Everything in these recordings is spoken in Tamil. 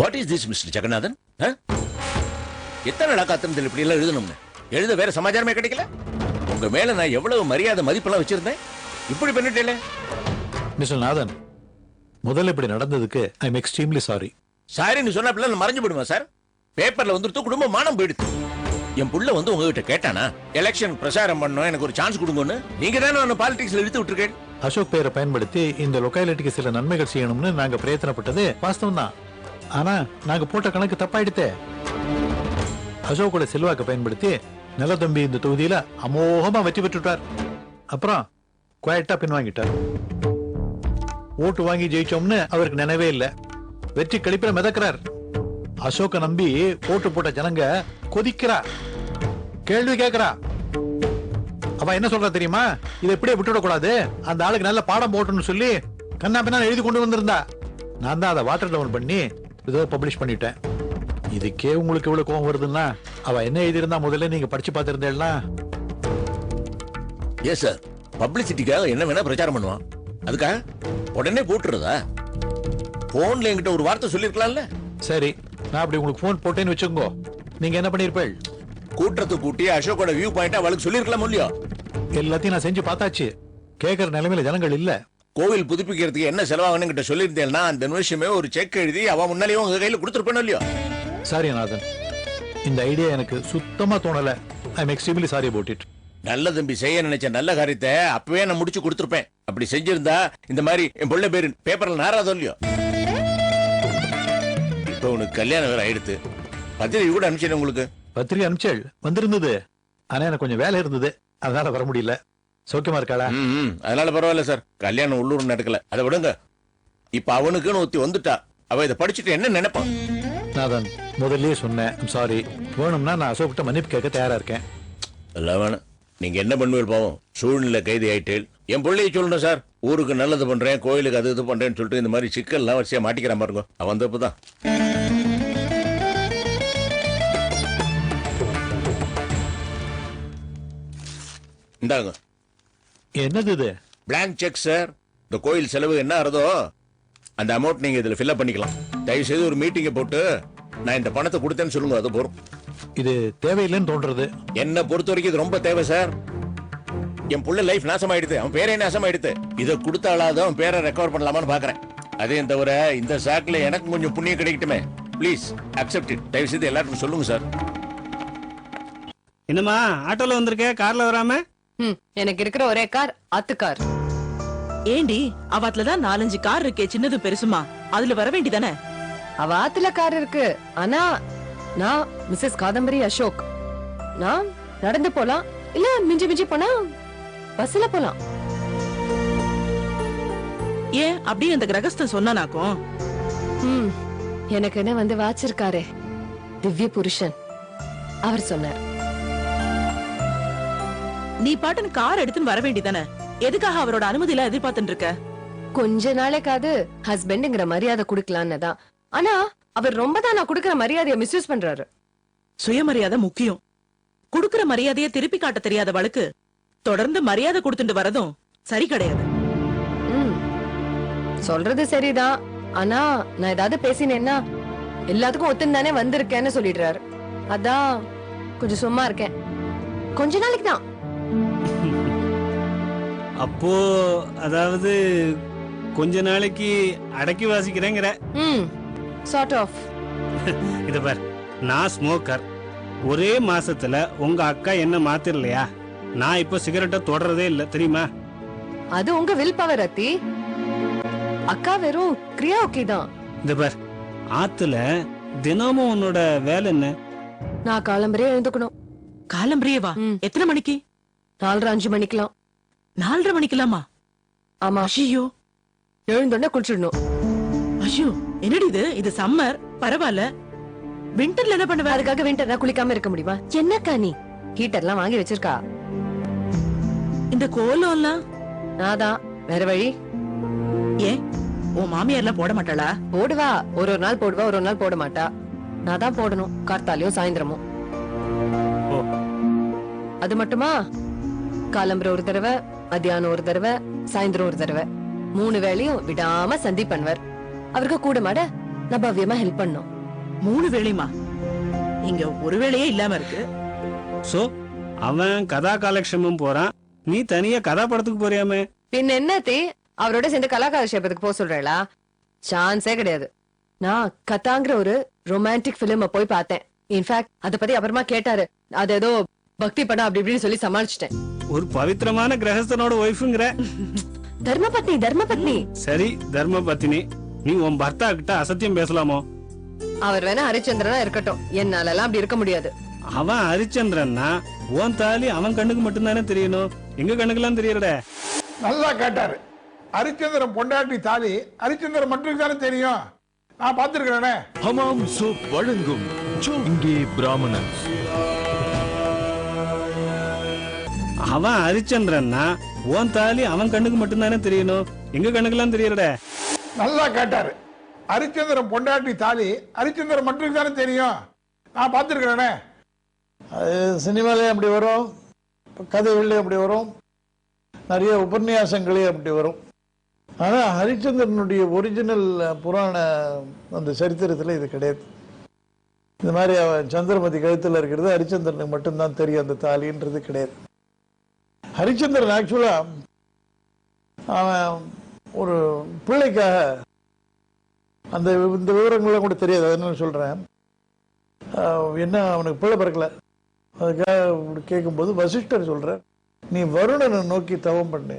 What is this mister Jagannathan? எத்தனை நாளா காத்திருந்தல் இப்படி எல்லாம் எழுதணும்னு? எழுத வேற சமாச்சாரமே கிடைக்கல? உங்க மேல நான் எவ்வளவு மரியாதை மதிப்பெல்லாம் வச்சிருந்தேன்? இப்படி பண்ணிட்டேல. மிஸ்டர் நாதன் முதல்ல இப்படி நடந்ததுக்கு ஐ எம் எக்ஸ்ட்ரீம்லி சாரி சாரின்னு சொன்னா பிள்ளை மறைஞ்சு போடுமா சார் பேப்பர்ல வந்துட்டு குடும்பம் மானம் போயிடுது என் புள்ள வந்து உங்ககிட்ட கேட்டானா எலெக்ஷன் பிரச்சாரம் பண்ணோம் எனக்கு ஒரு சான்ஸ் கொடுங்கன்னு? நீங்க தானே பாலிடிக்ஸ்ல இழுத்து விட்டுருக்கேன். அசோக் பெயரை பயன்படுத்தி இந்த லொக்காலிட்டிக்கு சில நன்மைகள் செய்யணும்னு நாங்க பிரயத்தனப்பட்டது வாஸ்தவம் தான் ஆனா நாங்க போட்ட கணக்கு தப்பாயிடுத்தே. அசோக்கோட செல்வாக்கை பயன்படுத்தி நிலதம்பி இந்த தொகுதியில அமோகமா வெற்றி பெற்றுட்டார். அப்புறம் குவாய்ட்டா பின்வாங்கிட்டார். ஓட்டு வாங்கி ஜெயிச்சோம்னு அவருக்கு நினைவே இல்லை. வெற்றி கழிப்பில மிதக்கிறார். அசோக்க நம்பி ஓட்டு போட்ட ஜனங்க கொதிக்கிறா. கேள்வி கேக்குறா. அவ என்ன சொல்றா தெரியுமா? இதை இப்படியே விட்டுவிடக்கூடாது அந்த ஆளுக்கு நல்ல பாடம் போட்டணும்னு சொல்லி கண்ணா பின்னா எழுதி கொண்டு வந்திருந்தா. நான் தான் அதை வாட்டர் டவுன் பண்ணி ஏதோ பப்ளிஷ் பண்ணிட்டேன். இதுக்கே உங்களுக்கு இவ்வளவு கோவம் வருதுன்னா அவ என்ன எழுதியிருந்தா முதல்ல நீங்க படிச்சு பார்த்திருந்தேன்னா? எஸ் சார் பப்ளிசிட்டிக்காக என்ன வேணா பிரச்சாரம் பண்ணுவான். அதுக்காக உடனே போட்டுறதா போன்ல என்கிட்ட ஒரு வார்த்தை சொல்லிருக்கலாம்ல சரி நான் அப்படி உங்களுக்கு ஃபோன் போட்டேன்னு வச்சுக்கோங்க. நீங்க என்ன பண்ணிருப்பேள் கூட்டத்தை கூட்டி அசோக்கோட வியூ பாயிண்ட் அவளுக்கு சொல்லிருக்கலாம் இல்லையோ? எல்லாத்தையும் நான் செஞ்சு பார்த்தாச்சு. கேட்கற நிலைமையில ஜனங்கள் இல்ல. கோவில் புதுப்பிக்கிறதுக்கு என்ன செலவாகணும் கிட்ட சொல்லியிருந்தேன்னா அந்த நிமிஷமே ஒரு செக் எழுதி அவ முன்னாலேயும் உங்க கையில கொடுத்துருப்பேன் இல்லையோ? சாரி நாதன் இந்த ஐடியா எனக்கு சுத்தமா தோணல. I am extremely sorry about it நல்ல தம்பி செய்ய நினைச்ச நல்ல காரியத்தை அப்பவே நான் முடிச்சு கொடுத்துருப்பேன். அப்படி செஞ்சிருந்தா இந்த மாதிரி என் பிள்ளை பேரு பேப்பர்ல நாராதோ இல்லையோ? இப்ப உனக்கு கல்யாணம் வேற ஆயிடுத்து. பத்திரிகை கூட அனுப்பிச்சேன் உங்களுக்கு. பத்திரிகை அனுப்பிச்சேள். வந்திருந்தது. ஆனா எனக்கு கொஞ்சம் வேலை இருந்தது. அதனால வர முடியல. சௌக்கியமா இருக்காளா? ம். அதனால பரவாயில்ல சார். கல்யாணம் உள்ளூர் நடக்கல. அதை விடுங்க. இப்ப அவனுக்குன்னு ஒருத்தி வந்துட்டா. அவ இதை படிச்சுட்டு என்ன நினைப்பான் நாதன் முதல்லயே சொன்னேன். சாரி வேணும்னா நான் அசோக்கிட்ட மன்னிப்பு கேட்க தயாரா இருக்கேன். எல்லாம் வேணும் நீங்க என்ன பண்ணுவீர் பாவம்? சூழ்நிலை கைதி ஆயிட்டேல். என் பிள்ளையை சொல்லணும் சார். ஊருக்கு நல்லது பண்றேன் கோயிலுக்கு அது இது பண்றேன்னு சொல்லிட்டு இந்த மாதிரி சிக்கல்லாம் வரிசையா மாட்டிக்கிறான் பாருங்க அவன் வந்தப்பதான் இந்தாங்க. என்னது இது? Blank செக் சார் இந்த கோயில் செலவு என்ன ஆறதோ அந்த அமௌண்ட் நீங்க இதுல ஃபில்அப் பண்ணிக்கலாம். தயவு செய்து ஒரு மீட்டிங்கை போட்டு நான் இந்த பணத்தை கொடுத்தேன்னு சொல்லுங்க அது போறோம் இது தேவையில்லைன்னு தோன்றது என்ன பொறுத்த வரைக்கும் இது ரொம்ப தேவை சார் என் புள்ள லைஃப் நாசமாயிடுது. அவன் பேரே நாசமாயிடுது. இதை கொடுத்தாலாவது அவன் பேரை ரெக்கவர் பண்ணலாமான்னு பாக்குறேன். அதையும் தவிர இந்த சாக்குல எனக்கு கொஞ்சம் புண்ணியம் கிடைக்கட்டுமே. ப்ளீஸ் அக்செப்ட் இட் தயவு செய்து எல்லாருக்கும் சொல்லுங்க சார் என்னம்மா ஆட்டோல வந்திருக்க? கார்ல வராம? எனக்கு இருக்கிற ஒரே கார் அத்து கார். ஏண்டி அவாத்துல தான் நாலஞ்சு கார் இருக்கே சின்னது பெருசுமா? அதுல வர வேண்டிதானே? அவ ஆத்துல கார் இருக்கு. ஆனா நான் மிஸ்ஸஸ் காதம்பரி அசோக். நான் நடந்து போலாம் இல்ல மிஞ்சி மிஞ்சி போனா பஸ்ல போலாம். ஏன் அப்படியே அந்த கிரகஸ்தன் சொன்னானாக்கும்? ம், எனக்கு என்ன வந்து வாச்சிருக்காரே. திவ்ய புருஷன். அவர் சொன்னார். நீ பாட்டுன்னு கார் எடுத்துன்னு வர வேண்டிதானே எதுக்காக அவரோட அனுமதி எல்லாம் எதிர்பார்த்துட்டு இருக்க கொஞ்ச நாளைக்காவது ஹஸ்பண்டுங்கிற மரியாதை குடுக்கலான்னு தான். ஆனா அவர் ரொம்ப தான் நான் குடுக்கிற மரியாதையை மிஸ்யூஸ் பண்றாரு. சுயமரியாதை முக்கியம். குடுக்கிற மரியாதையை திருப்பி காட்ட தெரியாதவளுக்கு தொடர்ந்து மரியாதை கொடுத்துட்டு வரதும் சரி கிடையாது. ம், சொல்றது சரிதான். ஆனா நான் ஏதாவது பேசினேன்னா எல்லாத்துக்கும் ஒத்துந்தானே வந்திருக்கேன்னு சொல்லிடுறாரு. அதான் கொஞ்சம் சும்மா இருக்கேன். கொஞ்ச நாளைக்கு தான். அப்போ அதாவது கொஞ்ச நாளைக்கு அடக்கி வாசிக்கிறேங்கிற. ம் சார்ட் ஆஃப் இத பார் நான் ஸ்மோக்கர் ஒரே மாசத்துல உங்க அக்கா என்ன மாத்திரலையா? நான் இப்போ சிகரெட்டை தொடறதே இல்ல தெரியுமா? அது உங்க வில் பவர் அத்தி. அக்கா வெறும் கிரியா ஓகே தான். இந்த பார் ஆத்துல தினமும் உன்னோட வேலை என்ன? நான் காலம்பரே எழுந்துக்கணும். காலம்பரியே வா ம். எத்தனை மணிக்கு? நாலரை அஞ்சு மணிக்கலாம் நாலரை மணிக்கலாமா? ஆமா. ஐயோ எழுந்தோடனே குளிச்சிடணும். ஐயோ என்னடி இது? இது சம்மர் பரவாயில்ல. விண்டர்ல என்ன பண்ணுவ? அதுக்காக விண்டர்னா குளிக்காம இருக்க முடியுமா? என்னக்கா நீ? ஹீட்டர்லாம் வாங்கி வச்சிருக்கா. இந்த கோலம் எல்லாம் நான் தான் வேற வழி? ஏன்? உன் மாமியார் எல்லாம் போட மாட்டாளா? போடுவா. ஒரு ஒரு நாள் போடுவா ஒரு ஒரு நாள் போட மாட்டா. நான் தான் போடணும். கார்த்தாலையும் சாயந்தரமும். அது மட்டுமா? காலம்பர ஒரு தடவை. மத்தியானம் ஒரு தடவை சாயந்தரம் ஒரு தடவை. மூணு வேளையும் விடாம சந்தி பண்ணுவார் அவருக்கு கூட மாட நான் பவ்யமா ஹெல்ப் பண்ணோம். மூணு வேளையுமா? இங்க ஒரு வேளையே இல்லாம இருக்கு. சோ அவன் கதா காலக்ஷேமம் போறான். நீ தனியா கதா படத்துக்கு போறியாமே? பின்ன என்னத்தி அவரோட சேர்ந்து கலாகார விஷயத்துக்கு போக சொல்றேளா? சான்ஸே கிடையாது. நான் கதாங்கிற ஒரு ரொமான்டிக் பிலிம போய் பார்த்தேன். இன்ஃபேக்ட் அத பத்தி அப்புறமா கேட்டாரு. அது ஏதோ பக்தி படம் அப்படி இப்படின்னு சொல்லி சமாளிச்சிட்டேன். ஒரு பவித்திரமான கிரகஸ்தனோட ஒய்ஃபுங்கிற தர்மபத்னி தர்மபத்னி. சரி தர்ம பத்தினி நீ உன் பர்த்தா கிட்ட அசத்தியம் பேசலாமோ? அவர் வேணா ஹரிச்சந்திரனா இருக்கட்டும். என்னால எல்லாம் அப்படி இருக்க முடியாது. அவன் ஹரிச்சந்திரன்னா உன் தாலி அவன் கண்ணுக்கு மட்டும்தானே தெரியணும்? எங்க கண்ணுக்கெல்லாம் தெரியறடே நல்லா கேட்டாரு. ஹரிச்சந்திரன் பொண்டாட்டி தாலி ஹரிச்சந்திரன் மட்டும் தானே தெரியும். நான் பார்த்துருக்கிறேனே. ஹமாம் சோப் வழங்கும் இங்கே பிராமணன்ஸ் அவன் ஹரிச்சந்திரன்னா உன் தாலி அவன் கண்ணுக்கு மட்டும்தானே தெரியணும்? எங்க கண்ணுக்கெல்லாம் தெரியறடே? நல்லா கேட்டாரு. ஹரிச்சந்திரன் பொண்டாட்டி தாலி ஹரிச்சந்திரன் மட்டும் தானே தெரியும். நான் பார்த்துருக்கிறேனே. அது சினிமாலேயும் அப்படி வரும். கதைகள்லேயும் அப்படி வரும். நிறைய உபன்யாசங்களையும் அப்படி வரும். ஆனால் ஹரிச்சந்திரனுடைய ஒரிஜினல் புராண அந்த சரித்திரத்தில் இது கிடையாது. இந்த மாதிரி அவன் சந்திரமதி கழுத்தில் இருக்கிறது ஹரிச்சந்திரனுக்கு மட்டும்தான் தெரியும். அந்த தாலின்றது கிடையாது. ஹரிச்சந்திரன் ஆக்சுவலாக அவன் ஒரு பிள்ளைக்காக அந்த இந்த விவரங்கள்லாம் கூட தெரியாது அதனால சொல்கிறேன் என்ன அவனுக்கு பிள்ளை பிறக்கல. அதுக்காக இப்படி கேட்கும்போது வசிஷ்டர் சொல்கிறார் நீ வருணனை நோக்கி தவம் பண்ணு.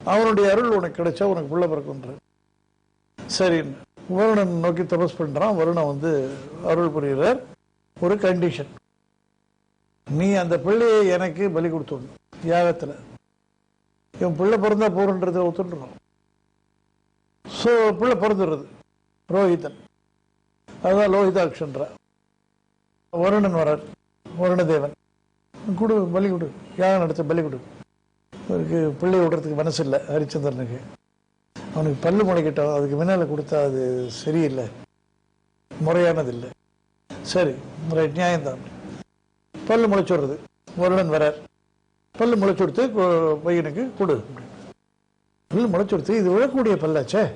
அவனுடைய அருள் உனக்கு கிடைச்சா உனக்கு பிள்ளை பிறக்குன்ற சரி வருணன் நோக்கி தபஸ் பண்ணுறான் வருணன் வந்து அருள் புரிகிறார். ஒரு கண்டிஷன் நீ அந்த பிள்ளையை எனக்கு பலி கொடுத்துடணும். யாகத்தில் இவன் பிள்ளை பிறந்தா போறன்றதை ஒத்துட்டுறோம் ஸோ பிள்ளை பிறந்துடுறது. ரோஹிதன். அதுதான் லோகிதாட்சன்ற வருணன் வரார். வருணதேவன். கொடு பலி கொடு. யாகம் நடத்த பலி கொடு. அவருக்கு பிள்ளை விடுறதுக்கு மனசு இல்லை ஹரிச்சந்திரனுக்கு. அவனுக்கு பல்லு முளைக்கிட்டோம். அதுக்கு முன்னால கொடுத்தா அது சரியில்லை. முறையானது இல்லை சரி முறை நியாயம்தான். பல்லு முளைச்சு விடுறது. வருடன் வரார். பல்லு முளைச்சு கொடுத்து பையனுக்கு கொடு. பல்லு முளைச்சு கொடுத்து இது விழக்கூடிய பல்லாச்சே.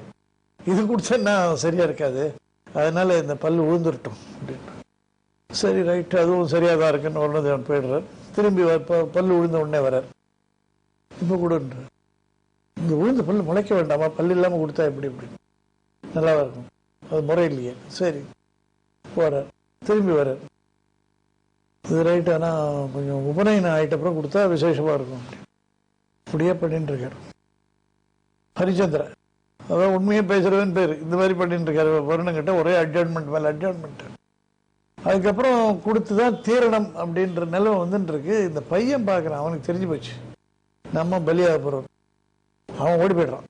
இது குடிச்சா சரியா இருக்காது. அதனால இந்த பல்லு விழுந்துருட்டும் அப்படின்ட்டு சரி ரைட் அதுவும் சரியா தான் இருக்குன்னு உடனே அவன் போயிடுறார். திரும்பி வ- ப- பல்லு விழுந்த உடனே வரார். இப்போ கொடுன்ற இந்த விழுந்த பல்லு முளைக்க வேண்டாமா? பல்லு இல்லாம கொடுத்தா எப்படி இப்படி? நல்லா இருக்கும். அது முறை இல்லையே. சரி. போறார். திரும்பி வரார். இது ரைட் ஆனால் கொஞ்சம் உபநயனம் ஆகிட்ட அப்புறம் கொடுத்தா விசேஷமாக இருக்கும். இப்படியே பண்ணிட்டு இருக்காரு. ஹரிச்சந்திரன் அதான் உண்மையை பேசுகிறவன் பேர். இந்த மாதிரி பண்ணிட்டு இருக்காரு. வருணங்கிட்ட ஒரே அட்ஜாயின்மெண்ட் மேலே அட்ஜாயின்மெண்ட் அதுக்கப்புறம் கொடுத்து தான் தீரணம் அப்படின்ற நிலவை வந்துட்டுருக்கு இந்த பையன் பார்க்குறான். அவனுக்கு தெரிஞ்சு போச்சு. நம்ம பலியாக போகிறோம் அவன் ஓடி போயிடுறான்.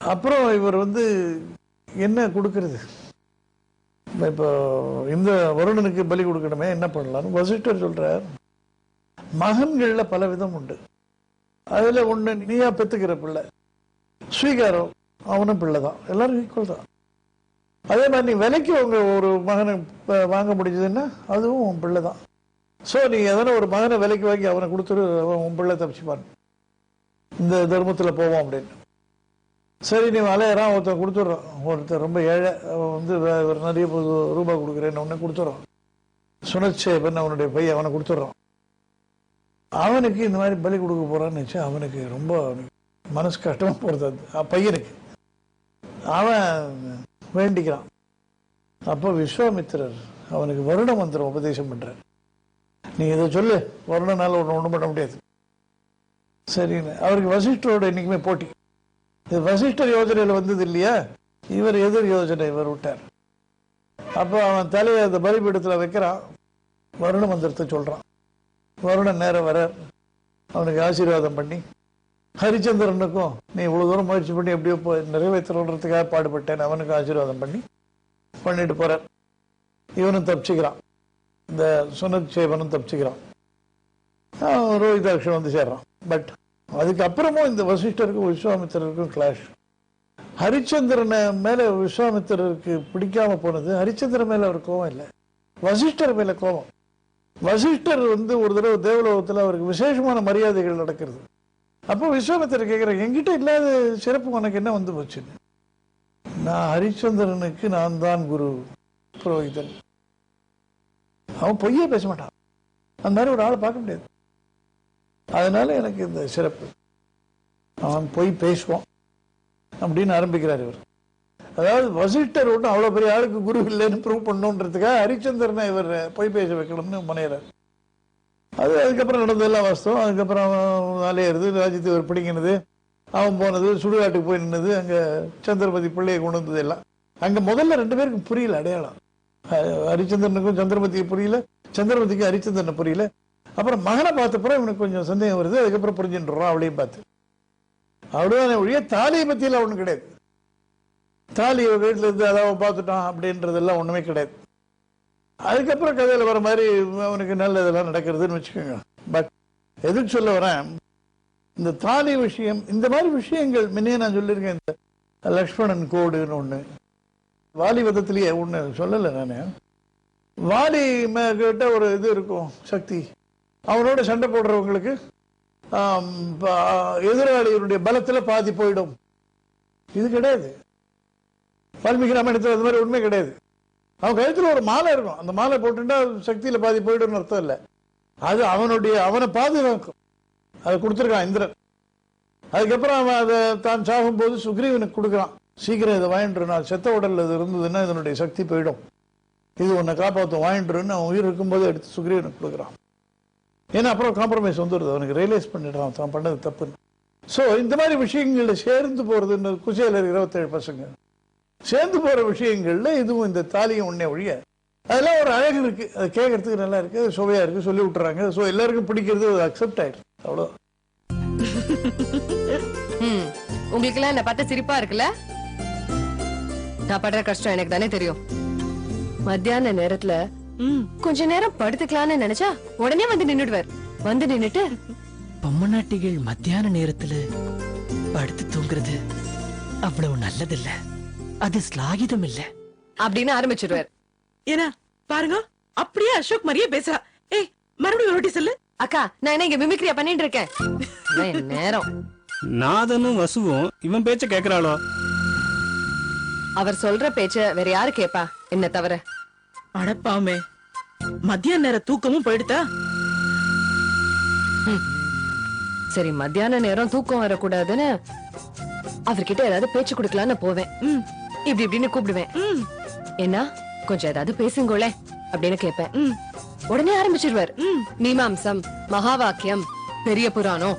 அப்புறம் இவர் வந்து என்ன கொடுக்கறது? இப்போ இந்த வருணனுக்கு பலி கொடுக்கணுமே என்ன பண்ணலாம்னு வசிஷ்டர் சொல்றார். மகன்களில் பல விதம் உண்டு. அதில் ஒன்று நீயா பெற்றுக்கிற பிள்ளை. ஸ்வீகாரம் அவனும் பிள்ளை தான் எல்லாரும் ஈக்குவல் தான். அதே மாதிரி நீ விலைக்கு உங்க ஒரு மகனை வாங்க முடிஞ்சதுன்னா அதுவும் உன் பிள்ளை தான் ஸோ நீ எதனா ஒரு மகனை விலைக்கு வாங்கி அவனை கொடுத்துரு அவன் உன் பிள்ளை தப்பிச்சுப்பான். இந்த தர்மத்தில் போவோம் அப்படின்னு. சரி நீ அலையறான் ஒருத்தன் கொடுத்துட்றான். ஒருத்தன் ரொம்ப ஏழை அவன் வந்து ஒரு நிறைய ரூபாய் கொடுக்குறேன்னு உடனே கொடுத்துட்றான். சுனச்சேபன் அவனுடைய பையன் அவனை கொடுத்துட்றான். அவனுக்கு இந்த மாதிரி பலி கொடுக்க போறான்னு வச்சு அவனுக்கு ரொம்ப மனசு கஷ்டமா போறது அது. பையனுக்கு. அவன் வேண்டிக்கிறான். அப்போ விஸ்வாமித்திரர் அவனுக்கு வருட மந்திரம் உபதேசம் பண்றார். நீ இதை சொல்லு வருடனால ஒன்று ஒன்றும் பண்ண முடியாது. சரின்னு. அவருக்கு வசிஷ்டரோட இன்னைக்குமே போட்டி. இது வசிஷ்டர் யோஜனையில் வந்தது இல்லையா? இவர் எதிர் யோஜனை இவர் விட்டார். அப்போ அவன் தலையை அந்த பலிபீடத்தில் வைக்கிறான். வருண மந்திரத்தை சொல்கிறான் வருணன் நேரம் வர அவனுக்கு ஆசீர்வாதம் பண்ணி ஹரிச்சந்திரனுக்கும் நீ இவ்வளோ தூரம் முயற்சி பண்ணி எப்படியோ போய் நிறைவேற்றணுன்றதுக்காக பாடுபட்டேன் அவனுக்கு ஆசீர்வாதம் பண்ணி பண்ணிட்டு போகிறார் இவனும் தப்பிச்சுக்கிறான். இந்த சுனச்சேவனும் தப்பிச்சுக்கிறான். ரோஹிதாட்சன் வந்து சேர்றான். பட் அதுக்கப்புறமும் இந்த வசிஷ்டருக்கும் விஸ்வாமித்திரருக்கும் கிளாஷ் ஹரிச்சந்திரனை மேல விஸ்வாமித்திரருக்கு பிடிக்காம போனது ஹரிச்சந்திரன் மேல அவர் கோவம் இல்லை. வசிஷ்டர் மேல கோவம். வசிஷ்டர் வந்து ஒரு தடவை தேவலோகத்தில் அவருக்கு விசேஷமான மரியாதைகள் நடக்கிறது. அப்போ விஸ்வாமித்திரர் கேட்கிறார் எங்கிட்ட இல்லாத சிறப்பு உனக்கு என்ன வந்து போச்சுன்னு? நான் ஹரிச்சந்திரனுக்கு நான் தான் குரு புரோகிதன். அவன் பொய்யே பேச மாட்டான். அந்த மாதிரி ஒரு ஆளை பார்க்க முடியாது. அதனால எனக்கு இந்த சிறப்பு. அவன் போய் பேசுவான். அப்படின்னு ஆரம்பிக்கிறார் இவர். அதாவது வசிஷ்டர் ஒன்றும் அவ்வளோ பெரிய ஆளுக்கு குரு இல்லைன்னு ப்ரூவ் பண்ணணுன்றதுக்காக ஹரிச்சந்திரனை இவர் போய் பேச வைக்கணும்னு முனையிறார். அது அதுக்கப்புறம் நடந்ததெல்லாம் வாஸ்தவம். அதுக்கப்புறம் அவன் அலையிறது ராஜ்யத்தை இவர் பிடிங்கினது. அவன் போனது சுடுகாட்டுக்கு போய் நின்னது அங்கே சந்திரபதி பிள்ளையை கொண்டு வந்தது எல்லாம். அங்கே முதல்ல ரெண்டு பேருக்கும் புரியல அடையாளம். ஹரிச்சந்திரனுக்கும் சந்திரபதிக்கு புரியல சந்திரபதிக்கு ஹரிச்சந்திரனை புரியல. அப்புறம் மகனை பார்த்தப்பறம் இவனுக்கு கொஞ்சம் சந்தேகம் வருது அதுக்கப்புறம் புரிஞ்சுட்டுறான் அவளையும் பார்த்து. அவ்வளோதான் ஒழிய தாலியை பற்றியெல்லாம் ஒன்றும் கிடையாது. தாலி வீட்டில் இருந்து அதாவது பார்த்துட்டான் அப்படின்றதெல்லாம் ஒன்றுமே கிடையாது. அதுக்கப்புறம் கதையில் வர மாதிரி அவனுக்கு நல்ல இதெல்லாம் நடக்கிறதுன்னு வச்சுக்கோங்க. பட் எதுக்கு சொல்ல வரேன்? இந்த தாலி விஷயம் இந்த மாதிரி விஷயங்கள் முன்னே நான் சொல்லியிருக்கேன் இந்த லக்ஷ்மணன் கோடுன்னு ஒன்று வாலிபதத்திலேயே ஒன்று சொல்லலை நான். வாலி கிட்ட ஒரு இது இருக்கும் சக்தி. அவனோட சண்டை போடுறவங்களுக்கு எதிராளியினுடைய பலத்தில் பாதி போயிடும். இது கிடையாது. வால்மீகி ராமாயணத்தில் அது மாதிரி உண்மை கிடையாது. அவன் கழுத்தில் ஒரு மாலை இருக்கும். அந்த மாலை போட்டுட்டா சக்தியில் பாதி போயிடும்னு அர்த்தம் இல்லை. அது அவனுடைய அவனை பாதுகாக்கும். அதை கொடுத்துருக்கான் இந்திரன். அதுக்கப்புறம் அவன் அதை தான் சாகும்போது சுக்ரீவனுக்கு கொடுக்குறான். சீக்கிரம் இதை வாங்கிட்டு நான் செத்த உடலில் இது இருந்ததுன்னா இதனுடைய சக்தி போயிடும். இது உன்னை காப்பாற்றும் வாங்கிட்டுருன்னு அவன் உயிர் இருக்கும்போது எடுத்து சுக்ரீவனுக்கு கொடுக்குறான். ஏன்னா அப்புறம் காம்ப்ரமைஸ் வந்துடுது அவனுக்கு ரியலைஸ் பண்ணிடுறான் தான் பண்ணது தப்புன்னு ஸோ இந்த மாதிரி விஷயங்களில் சேர்ந்து போகிறதுன்னு குசேலர் இருபத்தேழு பசங்க. சேர்ந்து போகிற விஷயங்கள்ல இதுவும் இந்த தாலியும் உன்னே ஒழிய அதெல்லாம் ஒரு அழகு இருக்கு. அது கேட்கறதுக்கு நல்லா இருக்கு. சுவையாக சுவையா இருக்கு. சொல்லி விட்டுறாங்க. ஸோ எல்லாருக்கும் பிடிக்கிறது அக்செப்ட் ஆயிடுச்சு. அவ்வளோ ம். உங்களுக்கு எல்லாம் என்ன பார்த்தா சிரிப்பா இருக்குல்ல? நான் படுற கஷ்டம் எனக்கு தானே தெரியும். மத்தியான நேரத்துல கொஞ்ச நேரம் படுத்துக்கலாம்னு நினைச்சா உடனே வந்து நின்னுடுவார். வந்து நின்னுட்டு பொம்மநாட்டிகள் மத்தியான நேரத்துல படுத்து தூங்குறது அவ்வளவு நல்லதில்ல. அது ஸ்லாகிதம் இல்ல. அப்படின்னு ஆரம்பிச்சிடுவார் ஏன்னா பாருங்க அப்படியே அசோக் மாதிரியே பேசுறா. ஏய் மறுபடியும் ஒரு சொல்லு. அக்கா நான் என்ன இங்க மிமிக்ரியா பண்ணிட்டு இருக்கேன்? நேரம்? நாதனும் வசுவும் இவன் பேச்ச கேக்குறாளோ? அவர் சொல்ற பேச்ச வேற யாரு கேப்பா? என்ன தவிர? அடப்பாமே மத்தியான நேர தூக்கமும் போயிடுதா? சரி மத்தியான நேரம் தூக்கம் வரக்கூடாதுன்னு அவர்கிட்ட ஏதாவது பேச்சு கொடுக்கலான்னு போவேன். இப்படி இப்படின்னு கூப்பிடுவேன். என்ன கொஞ்சம் ஏதாவது பேசுங்களே அப்படின்னு கேட்பேன். உடனே ஆரம்பிச்சிருவார். மீமாம்சம் மகா வாக்கியம் பெரிய புராணம்.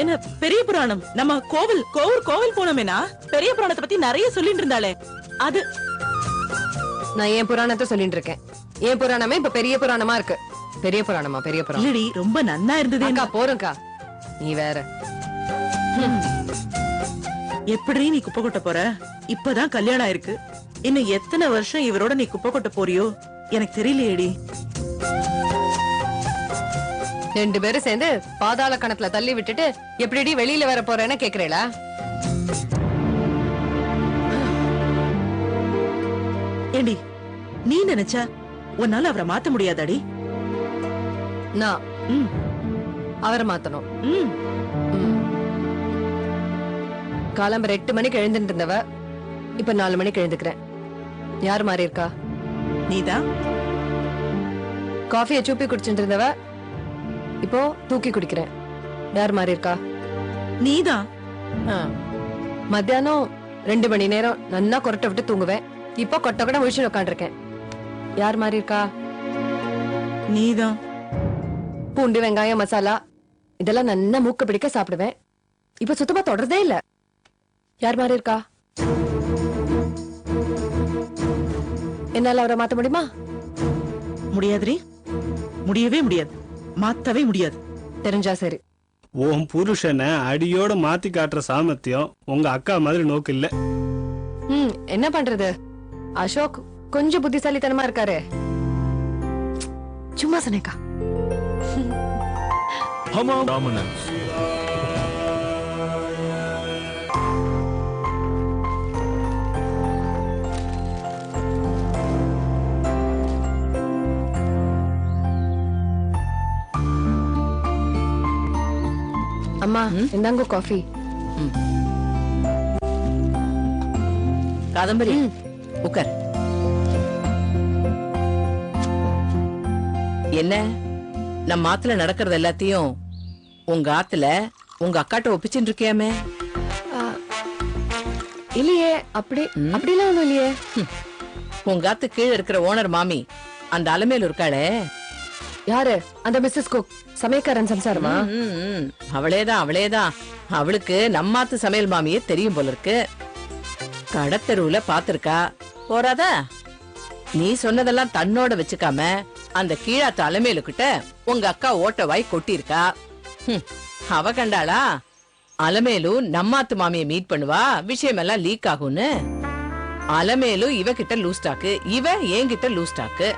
என்ன பெரிய புராணம்? நம்ம கோவில் கோவில் கோவில் போனோமேனா? பெரிய புராணத்தை பத்தி நிறைய சொல்லிட்டு இருந்தாளே. அது நான் என் புராணத்தை சொல்லிட்டு இருக்கேன். என் புராணமே இப்ப பெரிய புராணமா இருக்கு. பெரிய புராணமா பெரிய புராணம். இல்லடி ரொம்ப நன்னா இருந்தது அக்கா போறேன்க்கா நீ வேற. எப்படி நீ குப்பை கொட்ட போற? இப்பதான் கல்யாணம் ஆயிருக்கு. இன்னும் எத்தனை வருஷம் இவரோட நீ குப்பை கொட்ட போறியோ? எனக்கு தெரியலையேடி. ரெண்டு பேரும் சேர்ந்து பாதாள கணத்துல தள்ளி விட்டுட்டு எப்படிடி வெளியில வர போறேன்னு கேக்குறேளா? ஏண்டி? நீ நினைச்சா உன்னால அவரை மாத்த முடியாதாடி? நான் ம். அவரை மாத்தணும். ம். காலம்பர எட்டு மணிக்கு எழுந்துட்டு இருந்தவ இப்ப நாலு மணிக்கு எழுந்துக்கிறேன். யார் மாறி இருக்கா நீதான் காஃபியை சூப்பி குடிச்சிட்டு இருந்தவ இப்போ தூக்கி குடிக்கிறேன். யார் மாறி இருக்கா நீதான். மத்தியானம் ரெண்டு மணி நேரம் நன்னா கொரட்டை விட்டு தூங்குவேன். இப்போ கொட்ட கூட முழிச்சு உட்காந்துருக்கேன் யார் மாறி இருக்கா? நீதான். பூண்டு வெங்காயம் மசாலா இதெல்லாம் நன்னா மூக்க பிடிக்க சாப்பிடுவேன். இப்ப சுத்தமா தொடர்றதே இல்ல. யார் மாதிரி இருக்கா? என்னால அவரை மாத்த முடியுமா? முடியாதுடி. முடியவே முடியாது. மாத்தவே முடியாது. தெரிஞ்சா சரி. உன் புருஷனை அடியோட மாத்தி காட்டுற சாமர்த்தியம் உங்க அக்கா மாதிரி நோக்கு இல்ல. ம் என்ன பண்றது? அசோக் கொஞ்சம் புத்திசாலித்தனமா இருக்காரு. சும்மா ஹமா டாமினன்ஸ் அம்மா இந்தாங்க காஃபி. காதம்பரி. உட்கார் என்ன? நம்ம ஆத்துல நடக்கிறது எல்லாத்தையும் உங்க ஆத்துல உங்க அக்காட்ட ஒப்பிச்சுட்டு இருக்கியாமே? இல்லையே அப்படி அப்படிலாம் ஒண்ணும் இல்லையே. உங்க ஆத்து கீழே இருக்கிற ஓனர் மாமி அந்த அலமேல இருக்காளே? யாரு? அந்த மிஸ்ஸஸ் குக் சமயக்காரன் சம்சாரமா? அவளேதான் அவளேதான். அவளுக்கு நம்மாத்து சமையல் மாமியே தெரியும் போல இருக்கு. கடத்தெருவுல பாத்திருக்கா. போறாதா? நீ சொன்னதெல்லாம் தன்னோட வச்சுக்காம அந்த கீழா தலைமையில கிட்ட உங்க அக்கா ஓட்ட வாய் கொட்டியிருக்கா அவ கண்டாளா? அலமேலு நம்மாத்து மாமிய மீட் பண்ணுவா விஷயமெல்லாம் லீக் ஆகும்னு. அலமேலு இவ கிட்ட லூஸ் டாக்கு இவ என்கிட்ட லூஸ் டாக்கு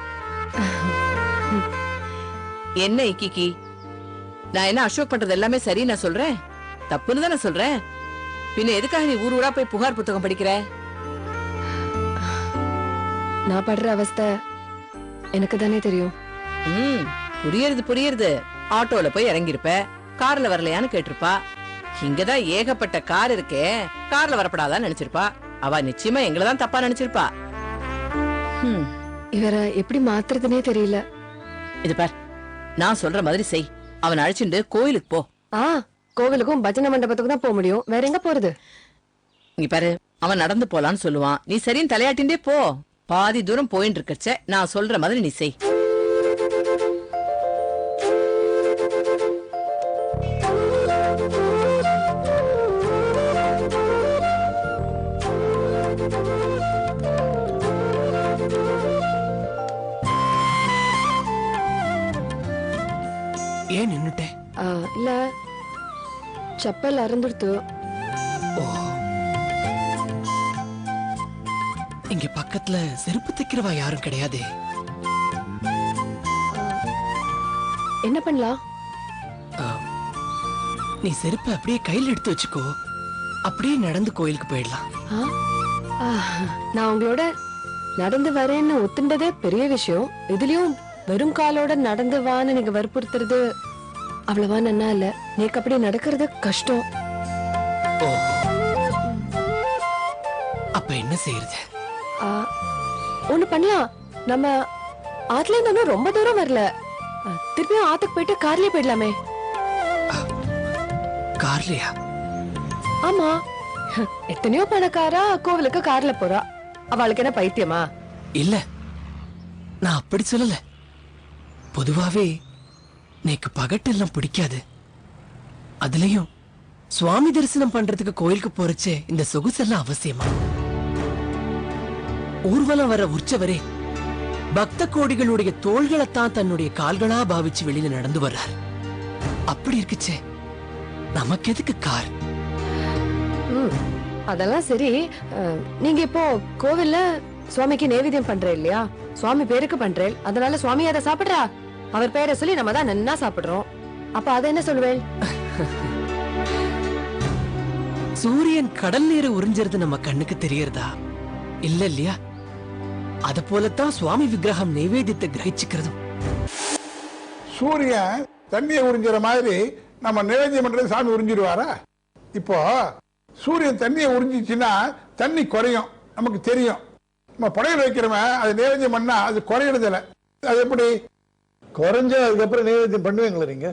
என்ன இக்கிக்கி? நான் என்ன அசோக் பண்றது எல்லாமே சரி நான் சொல்றேன்? தப்புன்னு தானே சொல்றேன்? பின்ன எதுக்காக நீ ஊர் ஊரா போய் புகார் புத்தகம் படிக்கிற? நான் படுற அவஸ்தை எனக்கு தானே தெரியும். ம் புரியுறது புரியுறது. ஆட்டோல போய் இறங்கிருப்ப கார்ல வரலையான்னு கேட்டிருப்பா. இங்கதான் ஏகப்பட்ட கார் இருக்கே. கார்ல வரப்படாதான்னு நினைச்சிருப்பா. அவ நிச்சயமா எங்களை தான் தப்பா நினைச்சிருப்பா. ம், இவரை எப்படி மாத்துறதுனே தெரியல. இது பார் நான் சொல்ற மாதிரி செய். அவன் அழைச்சிட்டு கோயிலுக்கு போ. ஆ கோவிலுக்கும் பஜனை மண்டபத்துக்கும் தான் போக முடியும். வேற எங்க போறது? இங்க பாரு அவன் நடந்து போலான்னு சொல்லுவான். நீ சரின்னு தலையாட்டிண்டே போ. பாதி தூரம் போயிட்டு இருக்கச்ச நான் சொல்ற மாதிரி நீ செய். ஏன் நின்னுட்டேன் இல்ல. செப்பல் அறந்துடுத்து பக்கத்துல செருப்பு தைக்கிறவா யாரும் கிடையாதே. என்ன பண்ணலாம்? நீ செருப்பை அப்படியே கையில எடுத்து வச்சுக்கோ. அப்படியே நடந்து கோயிலுக்கு போயிடலாம். நான் உங்களோட நடந்து வரேன்னு ஒத்துண்டதே பெரிய விஷயம். இதுலயும் வெறும் காலோட நடந்து வான்னு நீங்க வற்புறுத்துறது அவ்வளவா நன்னா இல்ல. நீக்கு அப்படி நடக்கிறது கஷ்டம். அப்ப என்ன செய்யறது? ஒண்ணு பண்ணலாம். நம்ம ஆத்துல இருந்து ரொம்ப தூரம் வரல. திருப்பியும் ஆத்துக்கு போயிட்டு கார்லயே போயிடலாமே. கார்லயா? ஆமா. எத்தனையோ பணக்காரா கோவிலுக்கு கார்ல போறா. அவளுக்கு என்ன பைத்தியமா? இல்ல. நான் அப்படி சொல்லல. பொதுவாவே நேக்கு பகட்டெல்லாம் பிடிக்காது. அதுலயும் சுவாமி தரிசனம் பண்றதுக்கு கோயிலுக்கு போறச்சே இந்த சொகுசெல்லாம் அவசியமா? ஊர்வலம் வர உற்சவரே பக்த கோடிகளுடைய தோள்களைத்தான் தன்னுடைய கால்களா பாவிச்சு வெளியில நடந்து வர்றார். அப்படி இருக்குச்சே நமக்கு எதுக்கு கார் அதெல்லாம் சரி. நீங்க இப்போ கோவில்ல சுவாமிக்கு நைவேத்தியம் பண்றேன் இல்லையா? சுவாமி பேருக்கு பண்றேன். அதனால சுவாமி அதை சாப்பிடுறா? அவர் பேரை சொல்லி நம்ம தான் நன்னா சாப்பிடுறோம். அப்ப அதை என்ன சொல்லுவேள் சூரியன் கடல் நீரை உறிஞ்சறது நம்ம கண்ணுக்கு தெரியறதா? இல்ல இல்லையா? அத போலத்தான் சுவாமி விக்கிரகம் நைவேத்தியத்தை கிரகிச்சுக்கிறதும். சூரியன் தண்ணியை உறிஞ்சுற மாதிரி நம்ம நிவேத்தியம் பண்றது சாமி உறிஞ்சிடுவாரா? இப்போ சூரியன் தண்ணியை உறிஞ்சிச்சுன்னா தண்ணி குறையும் நமக்கு தெரியும். நம்ம புடையல் வைக்கிறவன் அது நிவேத்தியம் பண்ணா அது குறையறது இல்ல அது எப்படி? குறைஞ்ச அதுக்கப்புறம் நிவேத்தியம் பண்ணுவீங்களா நீங்க?